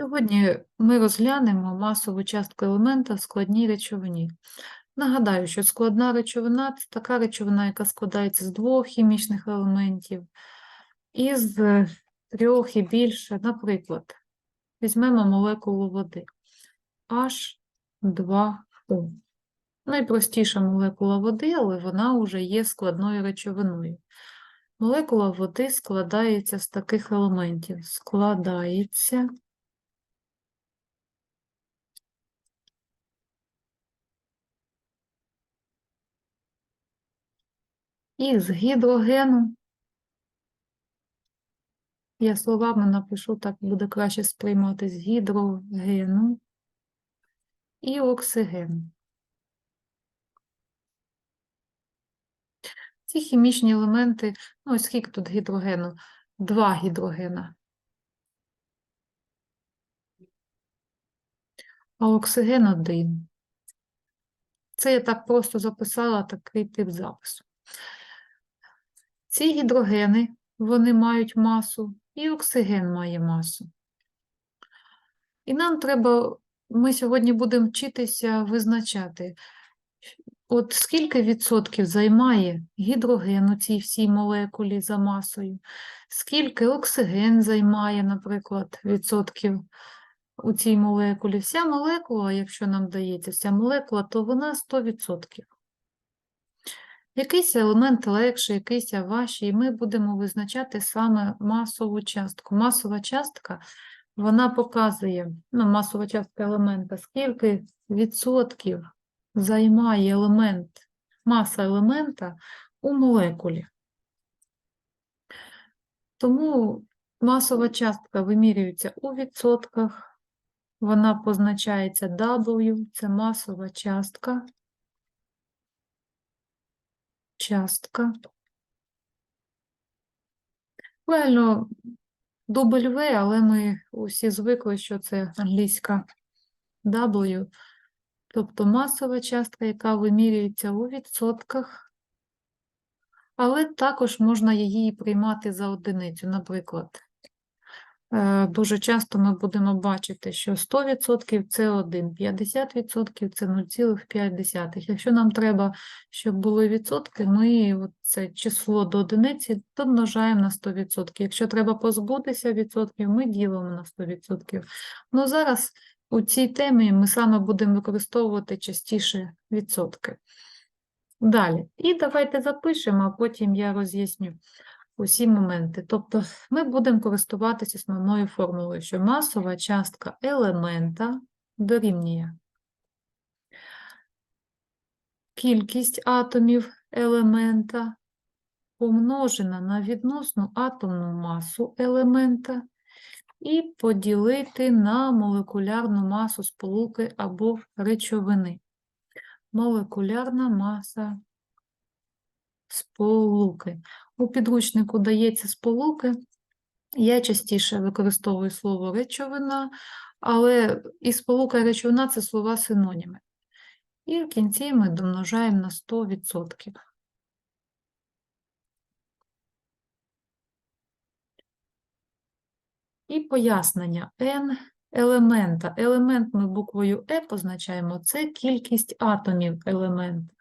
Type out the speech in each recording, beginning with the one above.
Сьогодні ми розглянемо масову частку елемента в складній речовині. Нагадаю, що складна речовина це така речовина, яка складається з двох хімічних елементів, із е, трьох і більше. Наприклад, візьмемо молекулу води H2O. Найпростіша молекула води, але вона вже є складною речовиною. Молекула води складається з таких елементів. Складається із гідрогену. Я словами напишу, так буде краще сприймати з гідрогену і оксигену. Ці хімічні елементи, ну ось скільки тут гідрогену? Два гідрогена. А оксиген один. Це я так просто записала такий тип запису. Ці гідрогени, вони мають масу, і оксиген має масу. І нам треба, ми сьогодні будемо вчитися визначати, от скільки відсотків займає гідроген у цій всій молекулі за масою, скільки оксиген займає, наприклад, відсотків у цій молекулі. Вся молекула, якщо нам дається вся молекула, то вона 100%. Якийсь елемент легший, якийсь важчий, і ми будемо визначати саме масову частку. Масова частка, вона показує, ну, масова частка елемента, скільки відсотків займає елемент, маса елемента у молекулі. Тому масова частка вимірюється у відсотках, вона позначається W, це масова частка частка. Правильно, W, але ми усі звикли, що це англійська W, тобто масова частка, яка вимірюється у відсотках, але також можна її приймати за одиницю. Наприклад, Дуже часто ми будемо бачити, що 100% це 1, 50% це 0,5. Якщо нам треба, щоб були відсотки, ми це число до одиниці домножаємо на 100%. Якщо треба позбутися відсотків, ми ділимо на 100%. Ну зараз у цій темі ми саме будемо використовувати частіше відсотки. Далі. І давайте запишемо, а потім я роз'ясню усі моменти. Тобто ми будемо користуватися основною формулою, що масова частка елемента дорівнює кількість атомів елемента помножена на відносну атомну масу елемента і поділити на молекулярну масу сполуки або речовини. Молекулярна маса сполуки. У підручнику дається сполуки. Я частіше використовую слово речовина, але і сполука і речовина це слова синоніми. І в кінці ми домножаємо на 100%. І пояснення n елемента. Елемент ми буквою E позначаємо це кількість атомів елемента.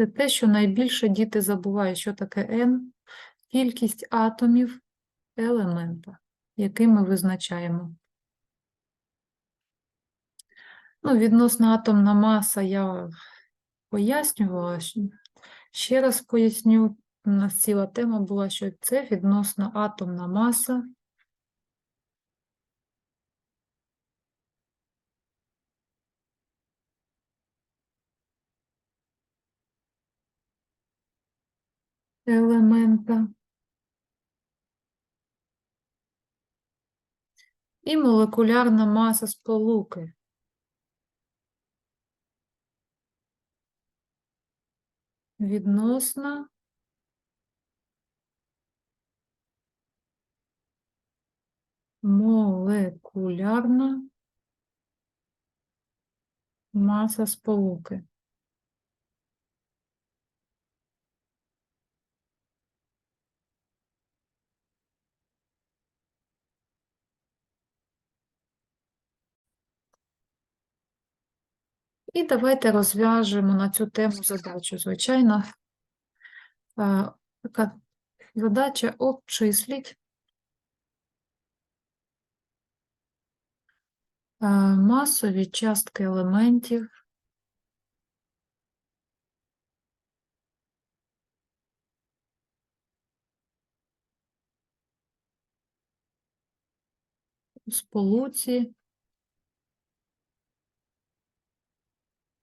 Це те, що найбільше діти забувають, що таке N, кількість атомів елемента, який ми визначаємо. Ну, Відносна атомна маса я пояснювала. Ще раз поясню, у нас ціла тема була, що це відносна атомна маса елемента і молекулярна маса сполуки. Відносна молекулярна маса сполуки. І давайте розв'яжемо на цю тему задачу. Звичайно, така задача обчисліть. Масові частки елементів. У сполуці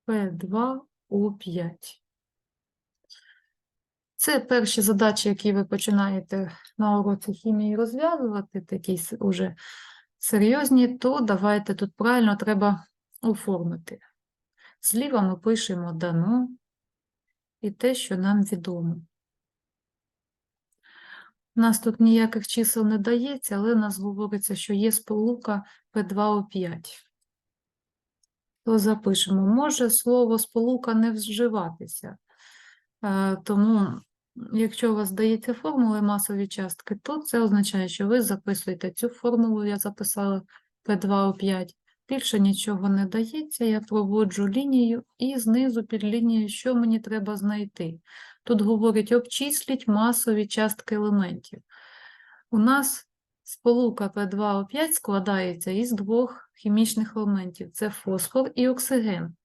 P2O5. Це перші задачі, які ви починаєте на уроці хімії розв'язувати, такі уже серйозні, то давайте тут правильно треба оформити. Зліва ми пишемо дано і те, що нам відомо. У нас тут ніяких чисел не дається, але у нас говориться, що є сполука P2O5. То запишемо. Може слово сполука не вживатися. Е, Тому, якщо у вас дається формули масові частки, то це означає, що ви записуєте цю формулу, я записала P2O5. Більше нічого не дається, я проводжу лінію і знизу під лінією, що мені треба знайти. Тут говорять, обчисліть масові частки елементів. У нас сполука P2O5 складається із двох хімічних елементів: це фосфор і оксиген.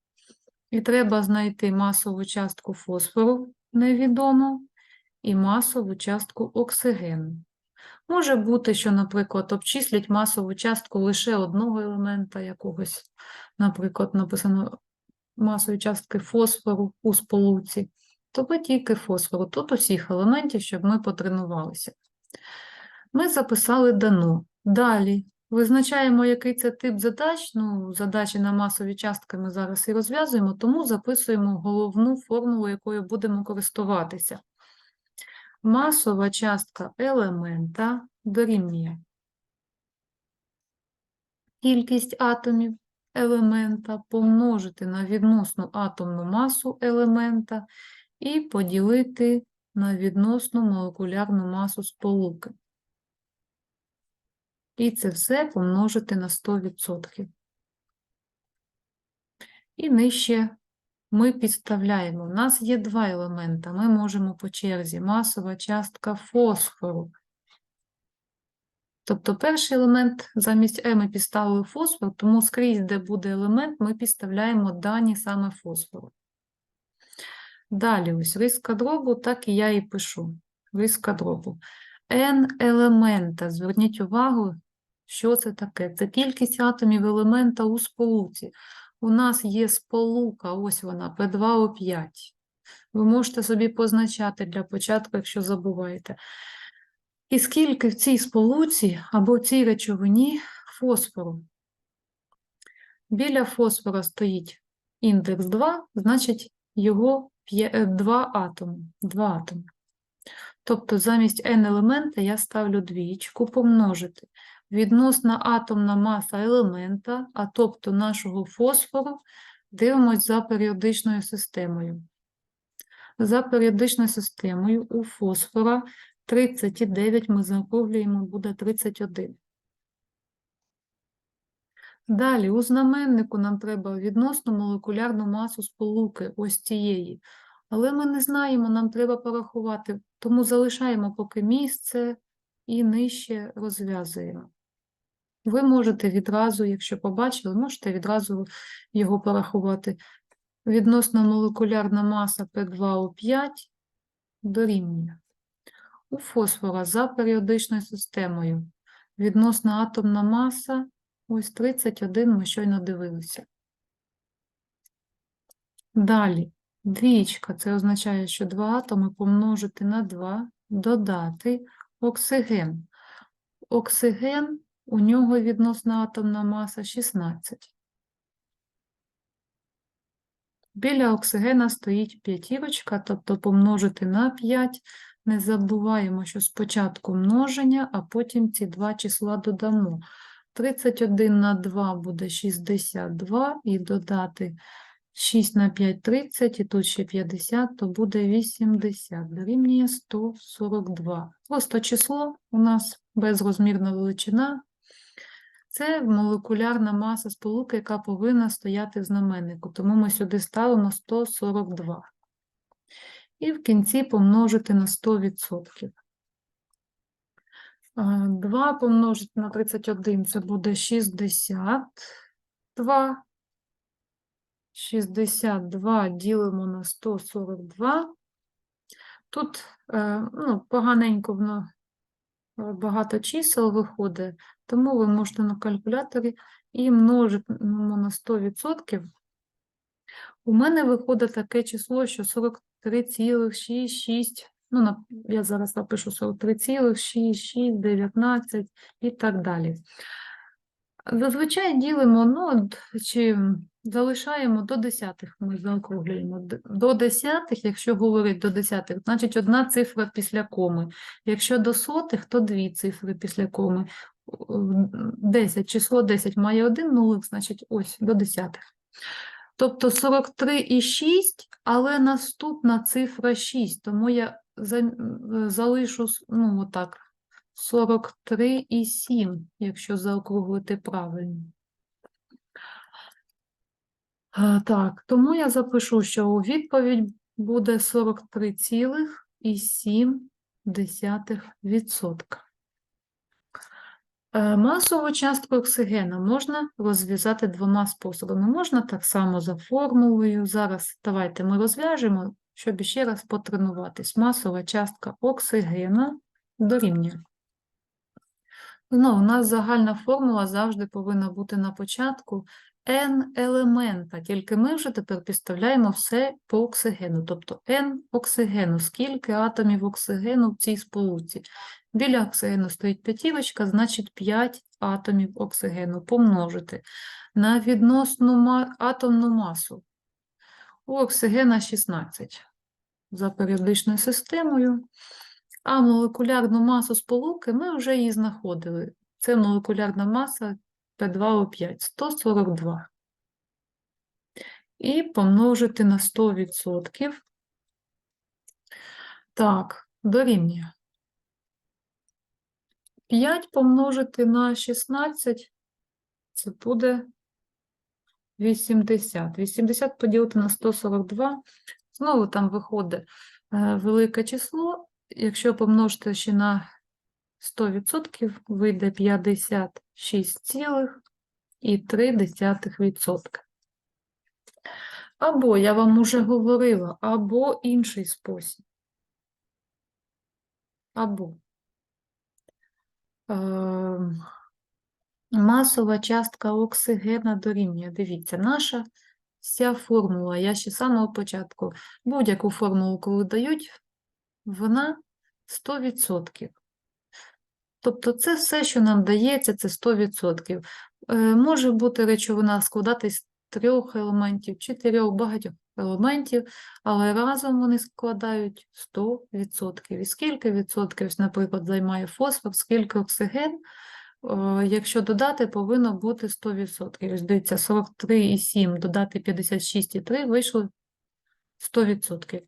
І треба знайти масову частку фосфору невідомо і масову частку оксигену. Може бути, що, наприклад, обчислять масову частку лише одного елемента якогось, наприклад, написано масові частки фосфору у сполуці, то ви тільки фосфору. Тут усіх елементів, щоб ми потренувалися. Ми записали дано. Далі визначаємо, який це тип задач. Ну, задачі на масові частки ми зараз і розв'язуємо, тому записуємо головну формулу, якою будемо користуватися. Масова частка елемента дорівнює кількість атомів елемента помножити на відносну атомну масу елемента і поділити на відносну молекулярну масу сполуки. І це все помножити на 100%. І нижче ми підставляємо. У нас є два елемента. Ми можемо по черзі масова частка фосфору. Тобто перший елемент замість Е ми підставили фосфор, тому скрізь, де буде елемент, ми підставляємо дані саме фосфору. Далі ось риска дробу, так і я і пишу. Риска дробу. N елемента. Зверніть увагу, що це таке. Це кількість атомів елемента у сполуці. У нас є сполука, ось вона, P2O5. Ви можете собі позначати для початку, якщо забуваєте. І скільки в цій сполуці або в цій речовині фосфору? Біля фосфора стоїть індекс 2, значить його 2 атоми. 2 атоми. Тобто замість n елемента я ставлю двічку помножити. Відносна атомна маса елемента, а тобто нашого фосфору, дивимось за періодичною системою. За періодичною системою у фосфора 39 ми заокруглюємо, буде 31. Далі, у знаменнику нам треба відносну молекулярну масу сполуки, ось цієї. Але ми не знаємо, нам треба порахувати, тому залишаємо поки місце і нижче розв'язуємо. Ви можете відразу, якщо побачили, можете відразу його порахувати. Відносна молекулярна маса P2O5 дорівнює. У фосфора за періодичною системою відносна атомна маса, ось 31 ми щойно дивилися. Далі, двічка, це означає, що два атоми помножити на 2, додати оксиген. Оксиген, у нього відносна атомна маса 16. Біля оксигена стоїть п'ятірочка, тобто помножити на 5. Не забуваємо, що спочатку множення, а потім ці два числа додамо. 31 на 2 буде 62, і додати 6 на 5 – 30, і тут ще 50, то буде 80, дорівнює 142. Просто число у нас безрозмірна величина, Це молекулярна маса сполуки, яка повинна стояти в знаменнику, тому ми сюди ставимо 142. І в кінці помножити на 100%. 2 помножити на 31 це буде 62. 62 ділимо на 142. Тут е, ну, поганенько воно е, багато чисел виходить, тому ви можете на калькуляторі і множимо на 100%. У мене виходить таке число, що 43,66, ну, я зараз напишу 43,66, 19 і так далі. Зазвичай ділимо, ну, чи залишаємо до десятих, ми заокруглюємо. До десятих, якщо говорить до десятих, значить одна цифра після коми. Якщо до сотих, то дві цифри після коми. 10, число 10 має один нулик, значить ось до десятих. Тобто 43,6, але наступна цифра 6, тому я залишу, ну, отак, 43,7, якщо заокруглити правильно. А, Так, тому я запишу, що у відповідь буде 43,7%. Е, Масову частку оксигену можна розв'язати двома способами. Можна так само за формулою. Зараз давайте ми розв'яжемо, щоб ще раз потренуватись. Масова частка оксигена дорівнює. Знову, у нас загальна формула завжди повинна бути на початку n елемента, тільки ми вже тепер підставляємо все по оксигену, тобто n оксигену, скільки атомів оксигену в цій сполуці. Біля оксигену стоїть п'ятірочка, значить 5 атомів оксигену помножити на відносну атомну масу. У оксигена 16 за періодичною системою. А молекулярну масу сполуки ми вже її знаходили. Це молекулярна маса P2O5 142. І помножити на 100%. Так, дорівнює. 5 помножити на 16 це буде 80. 80 поділити на 142. Знову там виходить е, велике число. Якщо помножити ще на 100%, вийде 56,3%. Або, я вам уже говорила, або інший спосіб. Або. Ем, Масова частка оксигена дорівнює. Дивіться, наша вся формула, я ще з самого початку, будь-яку формулу, коли дають, вона 100%. Тобто це все, що нам дається, це 100%. Е, Може бути речовина складатись з трьох елементів, чотирьох багатьох елементів, але разом вони складають 100%. І скільки відсотків, наприклад, займає фосфор, скільки оксиген, е, якщо додати, повинно бути 100%. Ось дивіться, 43,7 додати 56,3 вийшло 100%.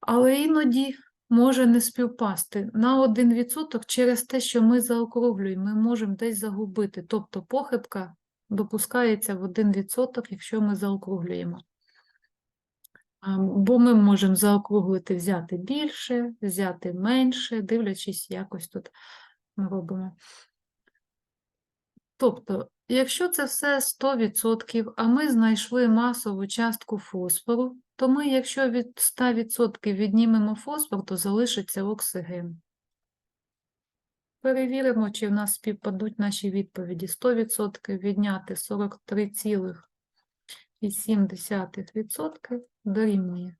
Але іноді може не співпасти на 1% через те, що ми заокруглюємо, ми можемо десь загубити. Тобто похибка допускається в 1%, якщо ми заокруглюємо. Бо ми можемо заокруглити, взяти більше, взяти менше, дивлячись, якось тут ми робимо. Тобто, якщо це все 100%, а ми знайшли масову частку фосфору, то ми, якщо від 100% віднімемо фосфор, то залишиться оксиген. Перевіримо, чи в нас співпадуть наші відповіді. 100% відняти 43,7% дорівнює.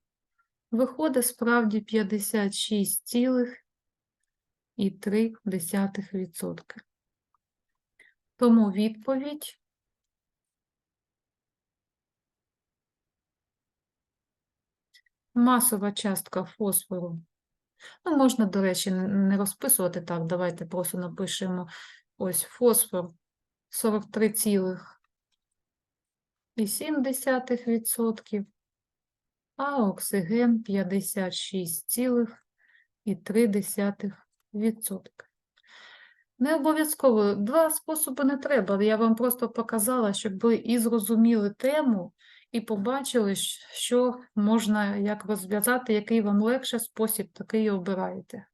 Виходить справді 56,3%. Тому відповідь масова частка фосфору. Ну, можна, до речі, не розписувати так. Давайте просто напишемо ось фосфор 43,7%, а оксиген 56,3%. Не обов'язково. Два способи не треба. Я вам просто показала, щоб ви і зрозуміли тему, і побачили, що можна як розв'язати, який вам легше спосіб, такий і обираєте.